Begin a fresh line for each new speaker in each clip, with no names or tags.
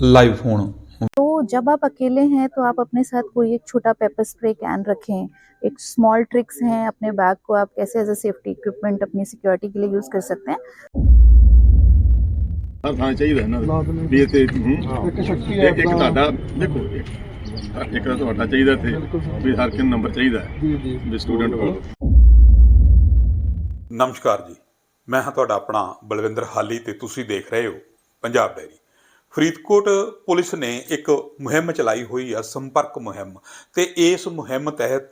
Live phone
तो जब आप अकेले हैं तो आप अपने साथ कोई एक छोटा पेपर स्प्रे कैन रखें एक स्मॉल ट्रिक्स हैं अपने बैग को आप कैसे एज अ सेफ्टी इक्विपमेंट अपनी सिक्योरिटी के लिए यूज कर सकते हैं
ਹਰ ਥਾਂ ਚਾਹੀਦਾ ਇਹਨਾਂ ਦਾ
ਲਾਜ਼ਮੀ।
ਵੀ ਇਹ ਤੇ ਹੂੰ
ਇੱਕ ਸ਼ਕਤੀ ਹੈ
ਇੱਕ ਇੱਕ
ਆਪਣਾ-
ਤੁਹਾਡਾ ਦੇਖੋ ਇੱਕ ਇੱਕ ਤਾਂ ਤੁਹਾਡਾ ਚਾਹੀਦਾ ਤੇ
ਬਿਲਕੁਲ ਸਰ।
ਵੀ ਹਰ ਕਿਨ ਨੰਬਰ ਚਾਹੀਦਾ ਹੈ
ਜੀ ਜੀ
ਵੀ ਸਟੂਡੈਂਟ ਕੋਲ
ਨਮਸਕਾਰ ਜੀ ਮੈਂ ਹਾਂ ਤੁਹਾਡਾ ਆਪਣਾ ਬਲਵਿੰਦਰ ਹਾਲੀ ਤੇ ਤੁਸੀਂ ਦੇਖ ਰਹੇ ਹੋ ਪੰਜਾਬ ਡੈਰੀ ਫਰੀਦਕੋਟ ਪੁਲਿਸ ਨੇ ਇੱਕ ਮੁਹਿੰਮ ਚਲਾਈ ਹੋਈ ਆ, ਸੰਪਰਕ ਮੁਹਿੰਮ। ਤੇ ਇਸ ਮੁਹਿੰਮ ਤਹਿਤ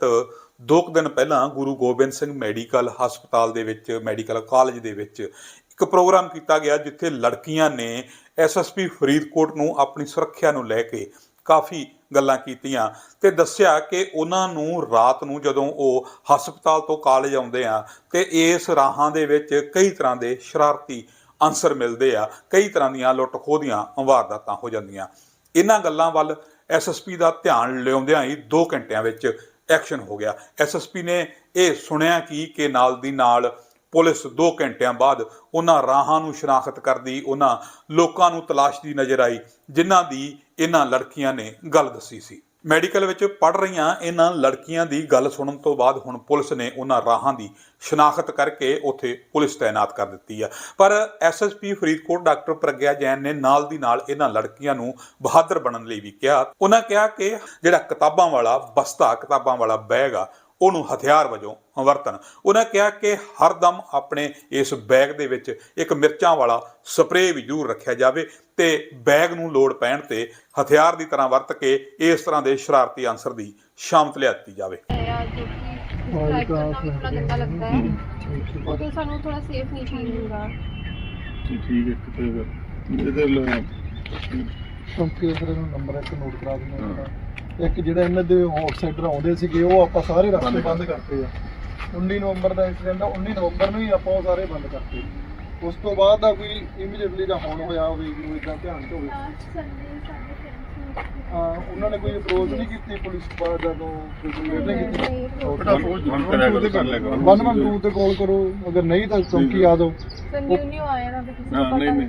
ਦੋ ਕੁ ਦਿਨ ਪਹਿਲਾਂ ਗੁਰੂ ਗੋਬਿੰਦ ਸਿੰਘ ਮੈਡੀਕਲ ਹਸਪਤਾਲ ਦੇ ਵਿੱਚ, ਮੈਡੀਕਲ ਕਾਲਜ ਦੇ ਵਿੱਚ ਇੱਕ ਪ੍ਰੋਗਰਾਮ ਕੀਤਾ ਗਿਆ, ਜਿੱਥੇ ਲੜਕੀਆਂ ਨੇ ਐਸਐਸਪੀ ਫਰੀਦਕੋਟ ਨੂੰ ਆਪਣੀ ਸੁਰੱਖਿਆ ਨੂੰ ਲੈ ਕੇ ਕਾਫੀ ਗੱਲਾਂ ਕੀਤੀਆਂ ਤੇ ਦੱਸਿਆ ਕਿ ਉਹਨਾਂ ਨੂੰ ਰਾਤ ਨੂੰ ਜਦੋਂ ਉਹ ਹਸਪਤਾਲ ਤੋਂ ਕਾਲਜ ਆਉਂਦੇ ਆ, ਤੇ ਇਸ ਰਾਹਾਂ ਦੇ ਵਿੱਚ ਕਈ ਤਰ੍ਹਾਂ ਦੇ ਸ਼ਰਾਰਤੀ ਅਨਸਰ ਮਿਲਦੇ ਆ, ਕਈ ਤਰ੍ਹਾਂ ਦੀਆਂ ਲੁੱਟ ਖੋਹ ਦੀਆਂ ਵਾਰਦਾਤਾਂ ਹੋ ਜਾਂਦੀਆਂ। ਇਹਨਾਂ ਗੱਲਾਂ ਵੱਲ ਐਸਐਸਪੀ ਦਾ ਧਿਆਨ ਲਿਆਉਂਦਿਆਂ ਹੀ 2 ਘੰਟਿਆਂ ਵਿੱਚ ਐਕਸ਼ਨ ਹੋ ਗਿਆ। ਐਸਐਸਪੀ ਨੇ ਇਹ ਸੁਣਿਆ ਕਿ ਕਿ ਨਾਲ ਦੀ ਨਾਲ ਪੁਲਿਸ 2 ਘੰਟਿਆਂ ਬਾਅਦ ਉਹਨਾਂ ਰਾਹਾਂ ਨੂੰ ਸ਼ਨਾਖਤ ਕਰਦੀ, ਉਹਨਾਂ ਲੋਕਾਂ ਨੂੰ ਤਲਾਸ਼ਦੀ ਨਜ਼ਰ ਆਈ, ਜਿਨ੍ਹਾਂ ਦੀ ਇਹਨਾਂ ਲੜਕੀਆਂ ਨੇ ਗੱਲ ਦੱਸੀ ਸੀ। ਮੈਡੀਕਲ ਵਿੱਚ ਪੜ ਰਹੀਆਂ ਇਹਨਾਂ ਲੜਕੀਆਂ ਦੀ ਗੱਲ ਸੁਣਨ ਤੋਂ ਬਾਅਦ ਹੁਣ ਪੁਲਿਸ ਨੇ ਉਹਨਾਂ ਰਾਹਾਂ ਦੀ ਸ਼ਨਾਖਤ ਕਰਕੇ ਉੱਥੇ ਪੁਲਿਸ ਤਾਇਨਾਤ ਕਰ ਦਿੱਤੀ ਆ। ਪਰ ਐਸਐਸਪੀ ਫਰੀਦਕੋਟ ਡਾਕਟਰ ਪ੍ਰਗਿਆ ਜੈਨ ਨੇ ਨਾਲ ਦੀ ਨਾਲ ਇਹਨਾਂ ਲੜਕੀਆਂ ਨੂੰ ਬਹਾਦਰ ਬਣਨ ਲਈ ਵੀ ਕਿਹਾ। ਉਹਨਾਂ ਕਿਹਾ ਕਿ ਜਿਹੜਾ ਕਿਤਾਬਾਂ ਵਾਲਾ ਬਸਤਾ, ਕਿਤਾਬਾਂ ਵਾਲਾ ਬੈਗ ਆ ਉਹਨੂੰ ਹਥਿਆਰ ਵਜੋਂ ਵਰਤਣ। ਉਹਨਾਂ ਕਿਹਾ ਕਿ ਹਰ ਦਮ ਆਪਣੇ ਇਸ ਬੈਗ ਦੇ ਵਿੱਚ ਇੱਕ ਮਿਰਚਾਂ ਵਾਲਾ ਸਪਰੇਅ ਵੀ ਜ਼ਰੂਰ ਰੱਖਿਆ ਜਾਵੇ ਤੇ ਬੈਗ ਨੂੰ ਲੋੜ ਪੈਣ ਤੇ ਹਥਿਆਰ ਦੀ ਤਰ੍ਹਾਂ ਵਰਤ ਕੇ ਇਸ ਤਰ੍ਹਾਂ ਦੇ ਸ਼ਰਾਰਤੀ ਅਨਸਰ ਦੀ ਸ਼ਾਮਤ
ਲਿਆ ਦਿੱਤੀ ਜਾਵੇ। ਉਹਦੇ ਸਾਨੂੰ ਥੋੜਾ
ਕੰਪਿਊਟਰ ਨੂੰ ਨੰਬਰ ਇੱਕ ਨੋਟ ਕਰਾ ਦਿੰਦੇ ਹਾਂ। ਇੱਕ ਜਿਹੜਾ ਇਹਨਾਂ ਦੇ ਹੌਟ ਸੈਂਟਰ ਆਉਂਦੇ ਸੀਗੇ ਉਹ ਆਪਾਂ ਸਾਰੇ ਰਸਤੇ ਬੰਦ ਕਰਤੇ ਆ। 19 ਨਵੰਬਰ ਦਾ ਇਨਸੀਡੈਂਟ ਆ 19 ਨਵੰਬਰ ਨੂੰ ਹੀ ਆਪਾਂ ਉਹ ਸਾਰੇ ਬੰਦ ਕਰਤੇ। ਉਸ ਤੋਂ ਬਾਅਦ ਦਾ ਕੋਈ ਇਮੀਡੀਏਟਲੀ ਦਾ ਹੋਣ ਹੋਇਆ ਹੋਵੇ ਨੂੰ ਇਦਾਂ ਧਿਆਨ ਚ ਹੋਵੇ। ਹਾਂ ਉਹਨਾਂ ਨੇ ਕੋਈ ਅਪਰੋਚ ਨਹੀਂ ਕੀਤੀ ਪੁਲਿਸ ਬਾਅਦ ਜਦੋਂ ਕੋਈ ਨਹੀਂ ਕੀਤੀ।
ਛੋਟਾ ਅਪਰੋਚ ਬੰਦ ਕਰਿਆ ਕਰ ਲੈ ਕਰੋ
112 ਤੇ ਕਾਲ ਕਰੋ ਅਗਰ ਨਹੀਂ ਤਾਂ ਚੌਕੀ ਆ
ਦਿਓ ਸੰਜੀਵ ਨਹੀਂ ਆਇਆ ਨਾ ਨਹੀਂ
ਨਹੀਂ।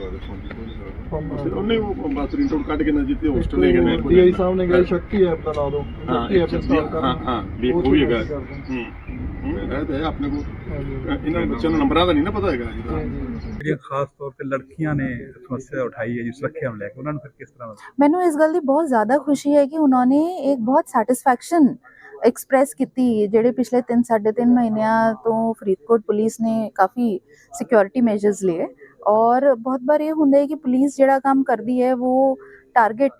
ਉਹਨੇ ਉਹ ਬਸ ਪ੍ਰਿੰਟ ਆਊਟ ਕੱਢ ਕੇ ਨਾ ਜਿੱਤੇ ਹੋਸਟਲ ਦੇ ਗਏ
ਡੀਆਈ ਸਾਹਿਬ ਨੇ ਕਿਹਾ ਸ਼ਕਤੀ ਐਪ ਦਾ। ਲਾ ਦਿਓ
ਹਾਂ
ਸ਼ਕਤੀ ਐਪ
ਇੱਕ
ਇੰਸਟਾਲ ਕਰ
ਹਾਂ ਹਾਂ ਵੀ ਉਹ ਵੀ ਹੈਗਾ। ਹੂੰ। ਹੂੰ। ਇਹ ਤਾਂ ਹੈ ਆਪਣੇ ਕੋਲ। ਇਹਨਾਂ ਬੱਚਿਆਂ ਨੂੰ ਨੰਬਰਾਂ ਦਾ ਨਹੀਂ ਨਾ ਪਤਾ ਹੈਗਾ ਜਿਹਦਾ
ਜਿਹੜੀਆਂ ਖਾਸ ਤੌਰ ਤੇ ਲੜਕੀਆਂ ਨੇ ਸਮੱਸਿਆ ਉਠਾਈ ਹੈ ਜੀ ਸੁਰੱਖਿਆ ਨੂੰ ਲੈ ਕੇ ਉਹਨਾਂ ਨੂੰ ਫਿਰ ਕਿਸ ਤਰ੍ਹਾਂ ਦਾ
ਮੈਨੂੰ ਇਸ ਗੱਲ ਦੀ ਬਹੁਤ ਜ਼ਿਆਦਾ ਖੁਸ਼ੀ ਹੈ ਕਿ ਉਹਨਾਂ ਨੇ ਇੱਕ ਬਹੁਤ ਸੈਟੀਸਫੈਕਸ਼ਨ ਐਕਸਪ੍ਰੈਸ ਕੀਤੀ ਜਿਹੜੇ ਪਿਛਲੇ 3 3.5 ਮਹੀਨਿਆਂ ਤੋਂ ਫਰੀਦਕੋਟ ਪੁਲਿਸ ਨੇ ਕਾਫੀ ਸਿਕਿਉਰਿਟੀ ਮੈਜਰਸ ਲਏ। ਔਰ ਬਹੁਤ ਵਾਰ ਇਹ ਹੁੰਦਾ ਹੈ ਕਿ ਪੁਲਿਸ ਜਿਹੜਾ ਕੰਮ ਕਰਦੀ ਹੈ ਉਹ ਟਾਰਗੇਟ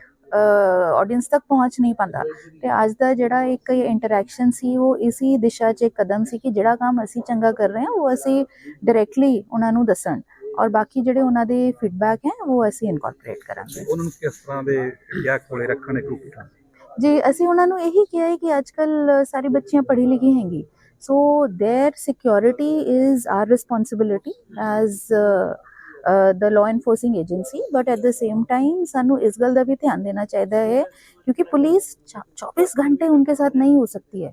ਆਡੀਅנס ਤੱਕ ਪਹੁੰਚ ਨਹੀਂ ਪਾਉਂਦਾ। ਤੇ ਅੱਜ ਦਾ ਜਿਹੜਾ ਇੱਕ ਇੰਟਰੈਕਸ਼ਨ ਸੀ ਉਹ ਇਸੇ ਦਿਸ਼ਾ 'ਚ ਇੱਕ ਕਦਮ ਸੀ ਕਿ ਜਿਹੜਾ ਕੰਮ ਅਸੀਂ ਚੰਗਾ ਕਰ ਰਹੇ ਹਾਂ ਉਹ ਅਸੀਂ ਡਾਇਰੈਕਟਲੀ ਉਹਨਾਂ ਨੂੰ ਦੱਸਣ। ਔਰ ਬਾਕੀ ਜਿਹੜੇ ਉਹਨਾਂ ਦੇ ਫੀਡਬੈਕ ਹੈ ਉਹ ਅਸੀਂ ਇਨਕੋਰਪੋਰੇਟ ਕਰਾਂਗੇ।
ਉਹਨਾਂ ਨੂੰ ਕਿਸ ਤਰ੍ਹਾਂ ਦੇ ਕਿਆ ਕੋਲੇ ਰੱਖਣ ਇੱਕ
ਜੀ ਅਸੀਂ ਉਹਨਾਂ ਨੂੰ ਇਹੀ ਕਿਹਾ ਹੈ ਕਿ ਅੱਜ ਕੱਲ ਸਾਰੀ ਬੱਚੀਆਂ ਪੜ੍ਹੀ ਲਿਖੀ ਹੈਗੀ। So there security is our responsibility as the law enforcing agency but at the same time ਸਾਨੂੰ ਇਸ ਗੱਲ ਦਾ ਵੀ ਧਿਆਨ ਦੇਣਾ ਚਾਹੀਦਾ है क्योंकि पुलिस चौबीस घंटे उनके साथ नहीं हो सकती है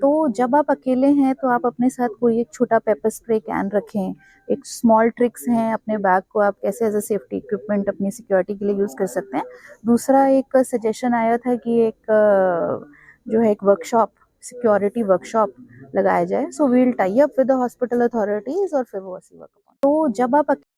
तो जब आप अकेले हैं तो आप अपने साथ कोई एक छोटा पेपर स्प्रे कैन रखें एक स्मॉल ट्रिक्स हैं अपने बैग को आप कैसे एज अ सेफ्टी इक्विपमेंट अपनी सिक्योरिटी के लिए यूज़ कर सकते हैं दूसरा एक सजेशन आया था कि एक अ, जो है एक वर्कशॉप सिक्योरिटी वर्कशॉप लगाया जाए so we'll tie up with the hospital authorities और फिर वो ऐसी वर्क तो जब आप अक-